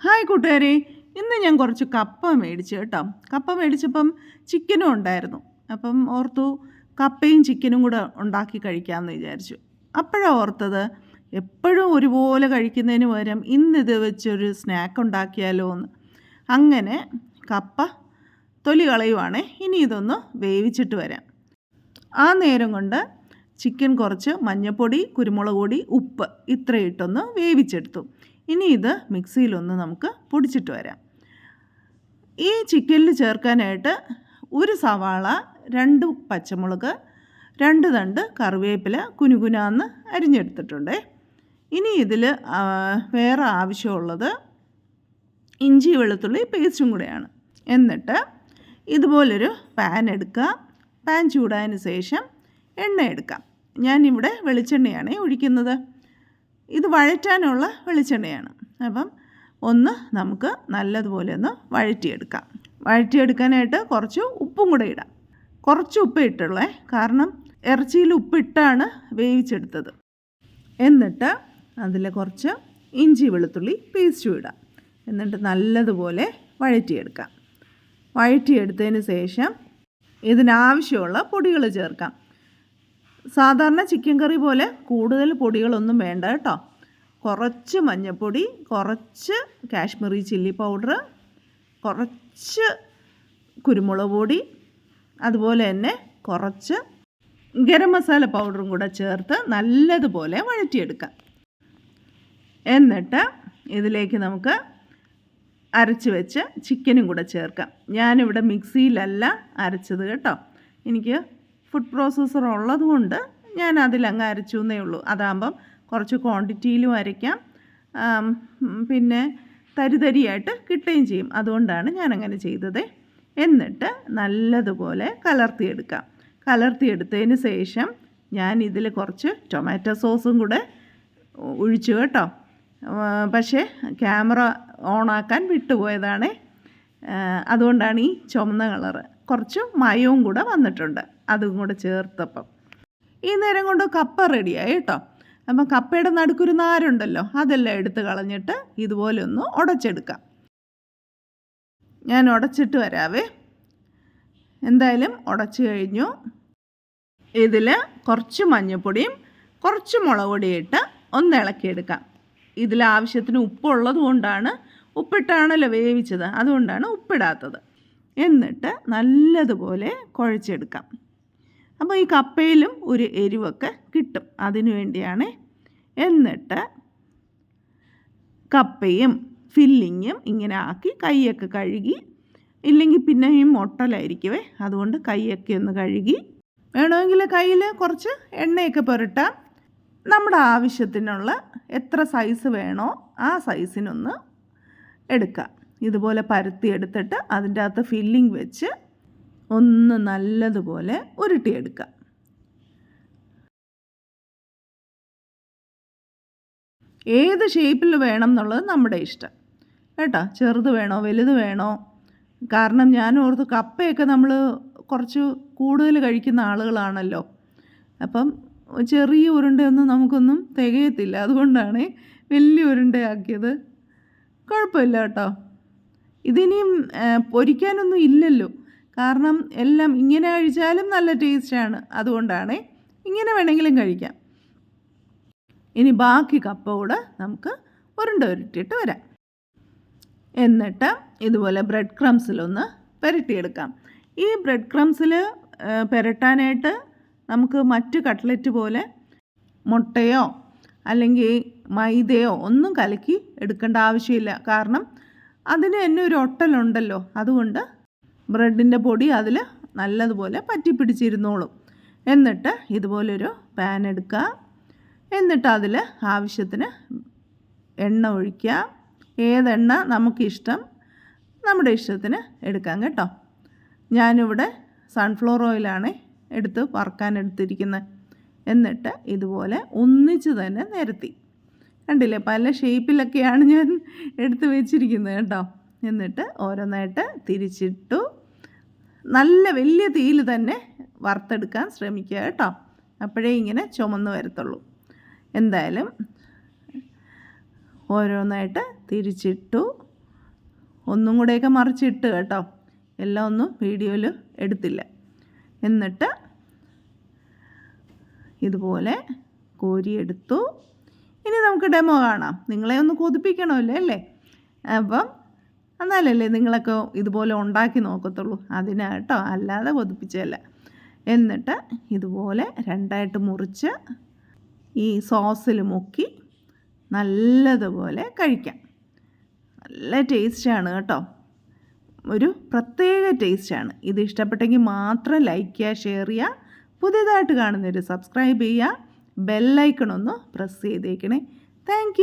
Hi കൂട്ടുകാരെ ഇന്ന് ഞാൻ കുറച്ച് കപ്പ മേടിച്ചു കേട്ടോ. കപ്പ മേടിച്ചപ്പം ചിക്കനും ഉണ്ടായിരുന്നു. അപ്പം ഓർത്തു കപ്പയും ചിക്കനും കൂടെ ഉണ്ടാക്കി കഴിക്കാമെന്ന് വിചാരിച്ചു. അപ്പോഴാണ് ഓർത്തത് എപ്പോഴും ഒരുപോലെ കഴിക്കുന്നതിന് പകരം ഇന്നിത് വെച്ചൊരു സ്നാക്ക് ഉണ്ടാക്കിയാലോ എന്ന്. അങ്ങനെ കപ്പ തൊലി കളയുവാണേ ഇനി ഇതൊന്ന് വേവിച്ചിട്ട് വരാം. ആ നേരം കൊണ്ട് ചിക്കൻ കുറച്ച് മഞ്ഞൾപ്പൊടി കുരുമുളക് പൊടി ഉപ്പ് ഇത്രയിട്ടൊന്ന് വേവിച്ചെടുത്തു. ഇനി ഇത് മിക്സിയിലൊന്ന് നമുക്ക് പൊടിച്ചിട്ട് വരാം. ഈ ചിക്കനിൽ ചേർക്കാനായിട്ട് ഒരു സവാള രണ്ട് പച്ചമുളക് രണ്ട് തണ്ട് കറിവേപ്പില കുനുകുനാന്ന് അരിഞ്ഞെടുത്തിട്ടുണ്ട്. ഇനി ഇതിൽ വേറെ ആവശ്യമുള്ളത് ഇഞ്ചി വെളുത്തുള്ളി പേസ്റ്റും കൂടെയാണ്. എന്നിട്ട് ഇതുപോലൊരു പാൻ എടുക്കുക. പാൻ ചൂടായതിന് ശേഷം എണ്ണ എടുക്കാം. ഞാനിവിടെ വെളിച്ചെണ്ണയാണ് ഒഴിക്കുന്നത്. ഇത് വഴറ്റാനുള്ള വെളിച്ചെണ്ണയാണ്. അപ്പം ഒന്ന് നമുക്ക് നല്ലതുപോലെ ഒന്ന് വഴറ്റിയെടുക്കാം. വഴറ്റിയെടുക്കാനായിട്ട് കുറച്ച് ഉപ്പും കൂടെ ഇടാം. കുറച്ച് ഉപ്പ് ഇട്ടുള്ളേ കാരണം ഇറച്ചിയിൽ ഉപ്പിട്ടാണ് വേവിച്ചെടുത്തത്. എന്നിട്ട് അതിൽ കുറച്ച് ഇഞ്ചി വെളുത്തുള്ളി പേസ്റ്റും ഇടാം. എന്നിട്ട് നല്ലതുപോലെ വഴറ്റിയെടുക്കാം. വഴറ്റിയെടുത്തതിന് ശേഷം ഇതിനാവശ്യമുള്ള പൊടികൾ ചേർക്കാം. സാധാരണ ചിക്കൻ കറി പോലെ കൂടുതൽ പൊടികളൊന്നും വേണ്ട കേട്ടോ. കുറച്ച് മഞ്ഞൾപ്പൊടി കുറച്ച് കാശ്മീരി ചില്ലി പൗഡർ കുറച്ച് കുരുമുളക് പൊടി അതുപോലെ തന്നെ കുറച്ച് ഗരം മസാല പൗഡറും കൂടെ ചേർത്ത് നല്ലതുപോലെ വഴറ്റിയെടുക്കാം. എന്നിട്ട് ഇതിലേക്ക് നമുക്ക് അരച്ച് വെച്ച് ചിക്കനും കൂടെ ചേർക്കാം. ഞാനിവിടെ മിക്സിയിലല്ല അരച്ചത് കേട്ടോ. എനിക്ക് ഫുഡ് പ്രോസസ്സർ ഉള്ളതുകൊണ്ട് ഞാൻ അതിലങ്ങ് അരച്ചു എന്നേ ഉള്ളൂ. അതാകുമ്പം കുറച്ച് ക്വാണ്ടിറ്റിയിലും അരയ്ക്കാം. പിന്നെ തരിതരിയായിട്ട് കിട്ടുകയും ചെയ്യും. അതുകൊണ്ടാണ് ഞാൻ അങ്ങനെ ചെയ്തത്. എന്നിട്ട് നല്ലതുപോലെ കലർത്തിയെടുക്കാം. കലർത്തിയെടുത്തതിന് ശേഷം ഞാൻ ഇതിൽ കുറച്ച് ടൊമാറ്റോ സോസും കൂടെ ഒഴിച്ചു കേട്ടോ. പക്ഷേ ക്യാമറ ഓണാക്കാൻ വിട്ടുപോയതാണേ. അതുകൊണ്ടാണ് ഈ ചുമന്ന കളറ്. കുറച്ച് മയവും കൂടെ വന്നിട്ടുണ്ട്. അതും കൂടെ ചേർത്തപ്പം. ഈ നേരം കൊണ്ട് കപ്പ റെഡിയായി കേട്ടോ. അപ്പം കപ്പയുടെ നടുക്കൊരു നാരുണ്ടല്ലോ അതെല്ലാം എടുത്ത് കളഞ്ഞിട്ട് ഇതുപോലെ ഒന്ന് ഉടച്ചെടുക്കാം. ഞാൻ ഉടച്ചിട്ട് വരാവേ. എന്തായാലും ഉടച്ചു കഴിഞ്ഞു. ഇതിൽ കുറച്ച് മഞ്ഞൾപ്പൊടിയും കുറച്ച് മുളക് പൊടിയും ഇട്ട് ഒന്ന് ഇളക്കിയെടുക്കാം. ഇതിൽ ആവശ്യത്തിന് ഉപ്പുള്ളത് കൊണ്ടാണ് ഉപ്പിട്ടാണല്ലോ വേവിച്ചത് അതുകൊണ്ടാണ് ഉപ്പിടാത്തത്. എന്നിട്ട് നല്ലതുപോലെ കുഴച്ചെടുക്കാം. അപ്പോൾ ഈ കപ്പയിലും ഒരു എരിവൊക്കെ കിട്ടും. അതിനു വേണ്ടിയാണ് എന്നിട്ട് കപ്പയും ഫില്ലിങ്ങും ഇങ്ങനെ ആക്കി കൈയൊക്കെ കഴുകി ഇല്ലെങ്കിൽ പിന്നെ ഈ മുട്ടലായിരിക്കുമേ അതുകൊണ്ട് കൈയൊക്കെ ഒന്ന് കഴുകി. വേണമെങ്കിൽ കയ്യിൽ കുറച്ച് എണ്ണയൊക്കെ പുരട്ടാം. നമ്മുടെ ആവശ്യത്തിനുള്ള എത്ര സൈസ് വേണോ ആ സൈസിനൊന്ന് എടുക്കാം. ഇതുപോലെ പരത്തി എടുത്തിട്ട് അതിന്റെ അകത്ത് ഫില്ലിങ് വെച്ച് ഒന്ന് നല്ലതുപോലെ ഉരുട്ടിയെടുക്കുക ഏത് ഷേപ്പിൽ വേണം എന്നുള്ളത് നമ്മുടെ ഇഷ്ടം. കേട്ടോ? ചെറുത് വേണോ? വലുത് വേണോ? കാരണം ഞാൻ ഓർത്ത് കപ്പയൊക്കെ നമ്മൾ കുറച്ച് കൂടുതൽ കഴിക്കുന്ന ആളുകളാണല്ലോ. അപ്പം ചെറിയ ഉരുണ്ടയൊന്നും നമുക്കൊന്നും തികയത്തില്ല. അതുകൊണ്ടാണ് വലിയ ഉരുണ്ടയാക്കിയത്. കുഴപ്പമില്ല കേട്ടോ. ഇതിനിയും പൊരിക്കാനൊന്നും ഇല്ലല്ലോ. കാരണം എല്ലാം ഇങ്ങനെ കഴിച്ചാലും നല്ല ടേസ്റ്റാണ്. അതുകൊണ്ടാണ് ഇങ്ങനെ വേണമെങ്കിലും കഴിക്കാം. ഇനി ബാക്കി കപ്പ കൂടെ നമുക്ക് ഉരുണ്ട ഉരുട്ടിയിട്ട് വരാം. എന്നിട്ട് ഇതുപോലെ ബ്രെഡ് ക്രംസിലൊന്ന് പുരട്ടിയെടുക്കാം. ഈ ബ്രെഡ് ക്രംസിൽ പുരട്ടാനായിട്ട് നമുക്ക് മറ്റ് കട്ട്ലറ്റ് പോലെ മുട്ടയോ അല്ലെങ്കിൽ മൈദയോ ഒന്നും കലക്കി എടുക്കേണ്ട ആവശ്യമില്ല. കാരണം അതിന് തന്നെ ഒരു ഒട്ടലുണ്ടല്ലോ. അതുകൊണ്ട് ബ്രെഡിന്റെ പൊടി അതിൽ നല്ലതുപോലെ പറ്റിപ്പിടിച്ചിരുന്നോളും എന്നിട്ട് ഇതുപോലൊരു പാൻ എടുക്കുക. എന്നിട്ട് അതിൽ ആവശ്യത്തിന് എണ്ണ ഒഴിക്കുക. ഏതെണ്ണ നമുക്കിഷ്ടം നമ്മുടെ ഇഷ്ടത്തിന് എടുക്കാം കേട്ടോ. ഞാനിവിടെ സൺഫ്ലവർ ഓയിലാണ് എടുത്ത് വറുക്കാൻ എടുത്തിരിക്കുന്നത്. എന്നിട്ട് ഇതുപോലെ ഒന്നിച്ച് തന്നെ നിരത്തി. കണ്ടില്ലേ പല ഷേപ്പിലൊക്കെയാണ് ഞാൻ എടുത്ത് വെച്ചിരിക്കുന്നത് കേട്ടോ. എന്നിട്ട് ഓരോന്നായിട്ട് തിരിച്ചിട്ടു നല്ല വലിയ തീയിൽ തന്നെ വറുത്തെടുക്കാൻ ശ്രമിക്കുക കേട്ടോ. അപ്പോഴേ ഇങ്ങനെ ചുമന്ന് വരത്തുള്ളൂ. എന്തായാലും ഓരോന്നായിട്ട് തിരിച്ചിട്ടു ഒന്നും കൂടെയൊക്കെ മറിച്ചിട്ട് കേട്ടോ. എല്ലാം ഒന്നും വീഡിയോയിൽ എടുത്തില്ല. എന്നിട്ട് ഇതുപോലെ കോരിയെടുത്തു. ഇനി നമുക്ക് ഡെമോ കാണാം. നിങ്ങളെ ഒന്ന് കൊതിപ്പിക്കണമല്ലോ അല്ലേ? അപ്പം എന്നാലല്ലേ നിങ്ങളൊക്കെ ഇതുപോലെ ഉണ്ടാക്കി നോക്കത്തുള്ളൂ. അതിനാട്ടോ അല്ലാതെ കൊതിപ്പിച്ചതല്ല. എന്നിട്ട് ഇതുപോലെ രണ്ടായിട്ട് മുറിച്ച് ഈ സോസിൽ മുക്കി നല്ലതുപോലെ കഴിക്കാം. നല്ല ടേസ്റ്റാണ് കേട്ടോ. ഒരു പ്രത്യേക ടേസ്റ്റാണ്. ഇത് ഇഷ്ടപ്പെട്ടെങ്കിൽ മാത്രം ലൈക്ക് ചെയ്യുക ഷെയർ ചെയ്യുക പുതിയതായിട്ട് കാണുന്നവർ സബ്സ്ക്രൈബ് ചെയ്യുക ബെല്ലൈക്കണൊന്ന് പ്രസ് ചെയ്തേക്കണേ. താങ്ക്